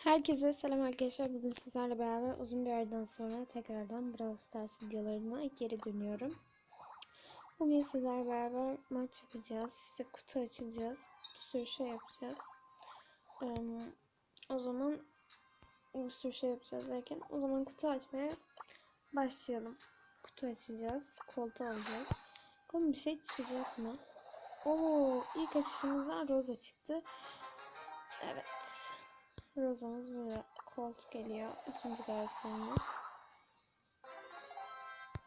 Herkese selam arkadaşlar. Bugün sizlerle beraber uzun bir aradan sonra tekrardan Brawl Stars videolarına geri dönüyorum. Bugün sizlerle beraber maç yapacağız. İşte kutu açacağız. Bir sürü şey yapacağız. Ee, o zaman bir sürü şey yapacağız derken o zaman kutu açmaya başlayalım. Kutu açacağız. Koltuğu alacağız. Bakalım bir şey çıkacak mı? Oo, ilk açışımızda Rosa çıktı. Evet. Rosa'mız böyle Colt geliyor. İkinci karakterimiz.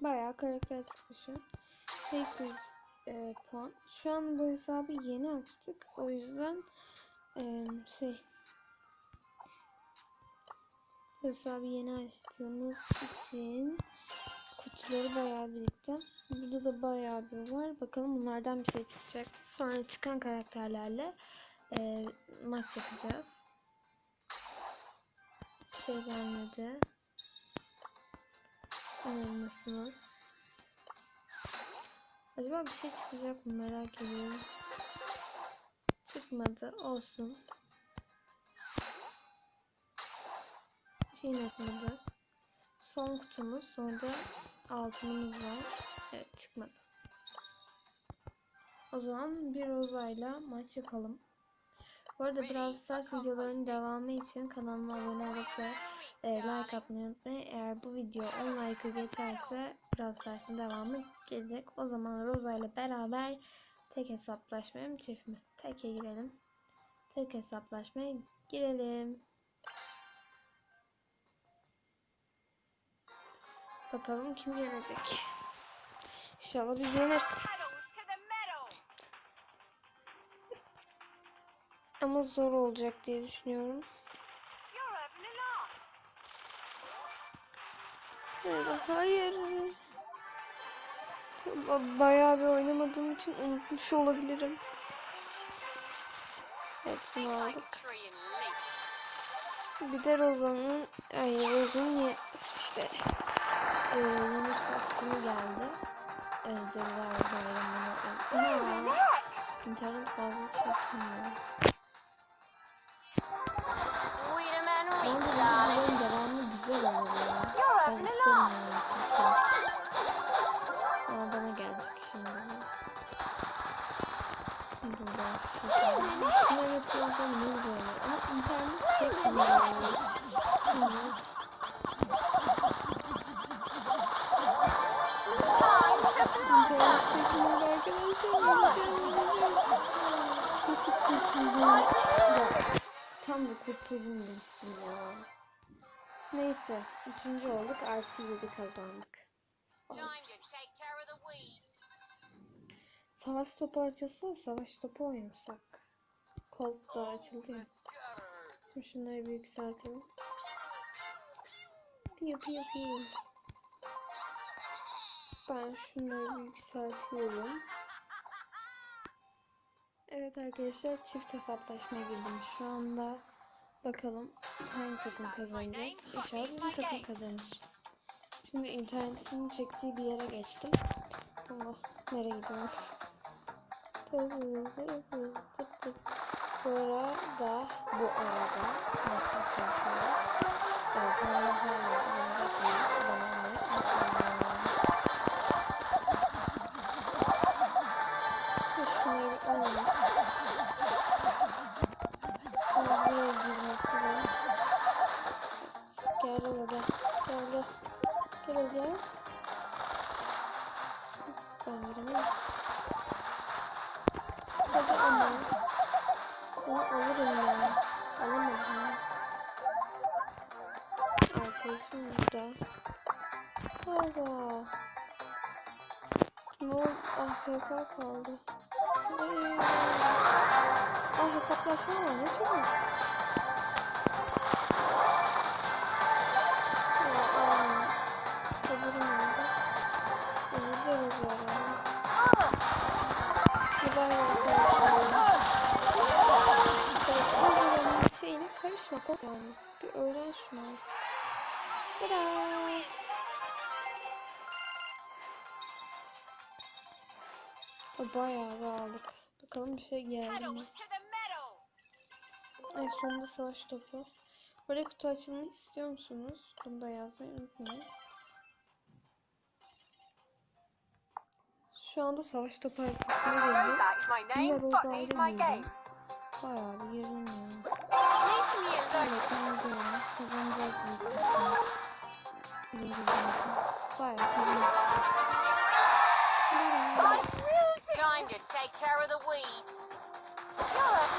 Bayağı karakter çıktı şu an. 800 e, puan. Şu an bu hesabı yeni açtık. O yüzden e, şey hesabı yeni açtığımız için kutuları bayağı birikti. Burada da bayağı bir var. Bakalım bunlardan bir şey çıkacak. Sonra çıkan karakterlerle e, maç yapacağız şey gelmedi. Anlamışsınız. Acaba bir şey çıkacak mı merak ediyorum. Çıkmadı. Olsun. Bir şey çıkmadı. Son kutumuz. Sonra da altınımız var. Evet çıkmadı. O zaman bir rozayla maç yapalım. Bu arada Brawl Stars videolarının devamı için kanalıma abone olup ve e, like atmayı unutmayın. Eğer bu video 10 like'ı geçerse Brawl Stars'ın devamı gelecek. O zaman Rosa ile beraber tek hesaplaşmaya mı çift mi? Teke girelim. Tek hesaplaşmaya girelim. Bakalım kim yenecek. İnşallah biz yeneriz. Ama zor olacak diye düşünüyorum. Hayır. Ba- Bayağı bir oynamadığım için unutmuş olabilirim. Evet bunu aldık. Bir de Roza'nın ay Roza'nın ye- işte e, yeni kostümü geldi. E, Cevher Bayramı'na. İnternet fazla çekmiyor. Getireceğim ne böyle. Ama internet? Yok. Tam da kurtuldum demiştim ya. Neyse. Üçüncü olduk. Artı yedi kazandık. Savaş topu açılsa savaş topu oynasak. Colt da açıldı ya. Şimdi şunları bir yükseltelim. Piyo piyo piyo. Ben şunları bir yükseltiyorum. Evet arkadaşlar çift hesaplaşmaya girdim şu anda. Bakalım hangi takım kazanacak. İnşallah bizim takım kazanır. Şimdi internetin çektiği bir yere geçtim. Allah nereye gidiyorum? Sonra da bu arada nasıl konuşuyor? Evet, bana hala bana bakmayın, bana ne? Şunları bir alalım. Sonra buraya girmesi de. Gel ola gel. Gel gel. Gel ola gel. Ben giremem. Hadi ama. Onu alırım ya. Alamadım. Arkadaşım burada. Hala. Ne oldu? AFK kaldı. Ay. Ah hesaplaşma var. Ne çabuk. Kok yani. Bir öğren şunu artık. O bayağı da aldık. Bakalım bir şey geldi mi? Ay sonunda savaş topu. Böyle kutu açılımı istiyor musunuz? Bunu da yazmayı unutmayın. Şu anda savaş topu haritasına name, Bunlar my mıydı? Bayağı bir girdim ya. Gidiyorum. Kazanacağız. Time to take care of the weeds. You're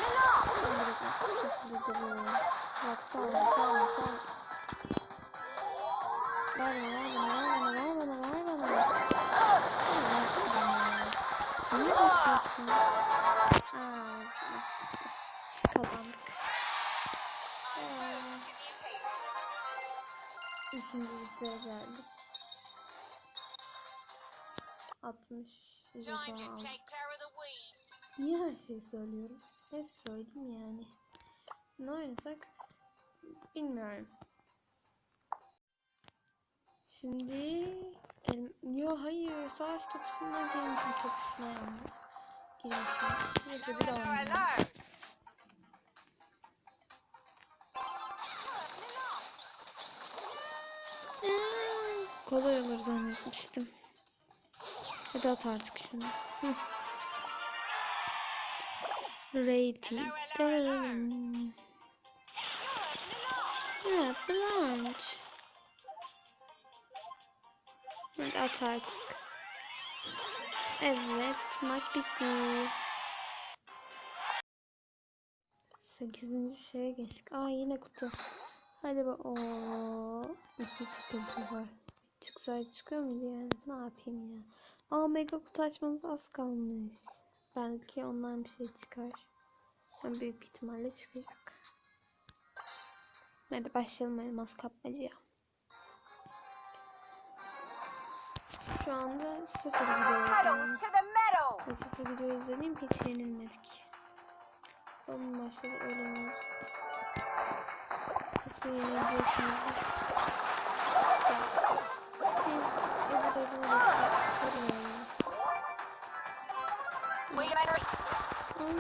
kazandık. Üçüncü rütbeye geldik. 60 Time jeton to aldık. take care of the weeds. Niye her şeyi söylüyorum? Ne söyleyeyim yani? Ne oynasak? Bilmiyorum. Şimdi elim... Yo hayır savaş topusuna girmişim topusuna yalnız. Girmişim. Neyse bir daha oynayalım. Kolay olur zannetmiştim. Hadi at artık şunu. Hı. Rating. Evet, Blanche. Hadi at artık. Evet, maç bitti. 8. şeye geçtik. Aa yine kutu. Hadi bak. Oo, iki bu sefer. Çıksaydı çıkıyor muydu yani? Ne yapayım ya? Aa mega kutu açmamız az kalmış. Belki ondan bir şey çıkar. Yani büyük ihtimalle çıkacak. Hadi başlayalım elmas kapmacaya. Şu anda sıfır metal. Ve sıfır video izlediğim hiç yenilmedik. Bakalım başladı öyle mi? Yoksa yenileceksiniz. I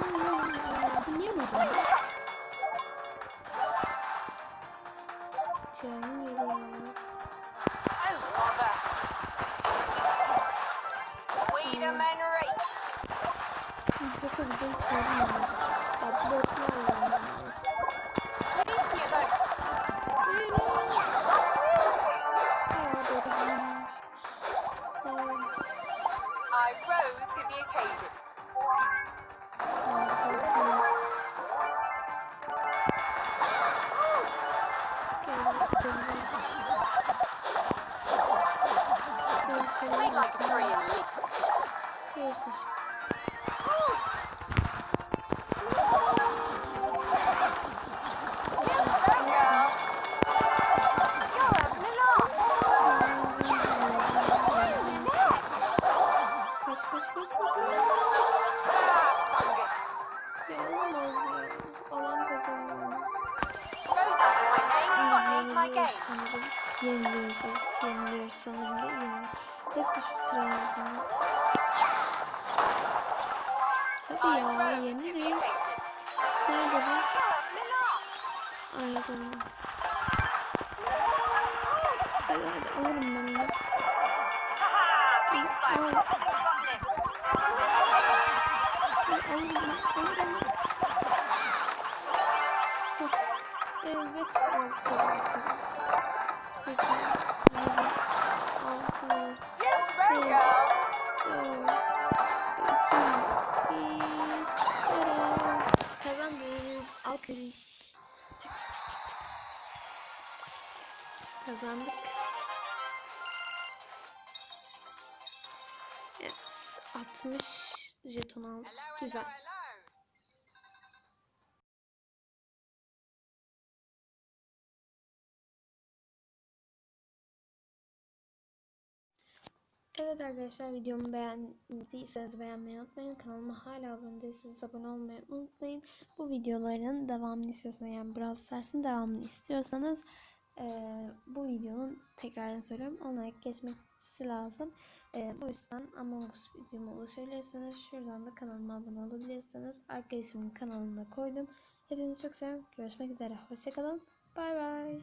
rose to the occasion. We'd Buckley is my game. sanırım. Yeniliyoruz evet. Yeniliyoruz sanırım da yeniliyoruz. Hepsi şu sıraya falan. Tabii I ya rose to the yeniliyor. occasion. Nerede bu? You're having a laugh. Ay yazalım. Hadi hadi alırım ben onu. Haha, big fight. Al. Got this. Hadi alırım ben. Alırım ben. Kazandık. Evet. 60 jeton aldık. Güzel. Evet arkadaşlar videomu beğendiyseniz beğenmeyi unutmayın. Kanalıma hala abone değilseniz abone olmayı unutmayın. Bu videoların devamını istiyorsanız yani Brawl Stars'ın devamını istiyorsanız eee, bu videonun tekrarını söylüyorum. Ona geçmesi lazım. Eee, bu yüzden Among Us videoma ulaşabilirsiniz. Şuradan da kanalıma abone olabilirsiniz. Arkadaşımın kanalına koydum. Hepinizi çok seviyorum. Görüşmek üzere. Hoşçakalın. Bay bay.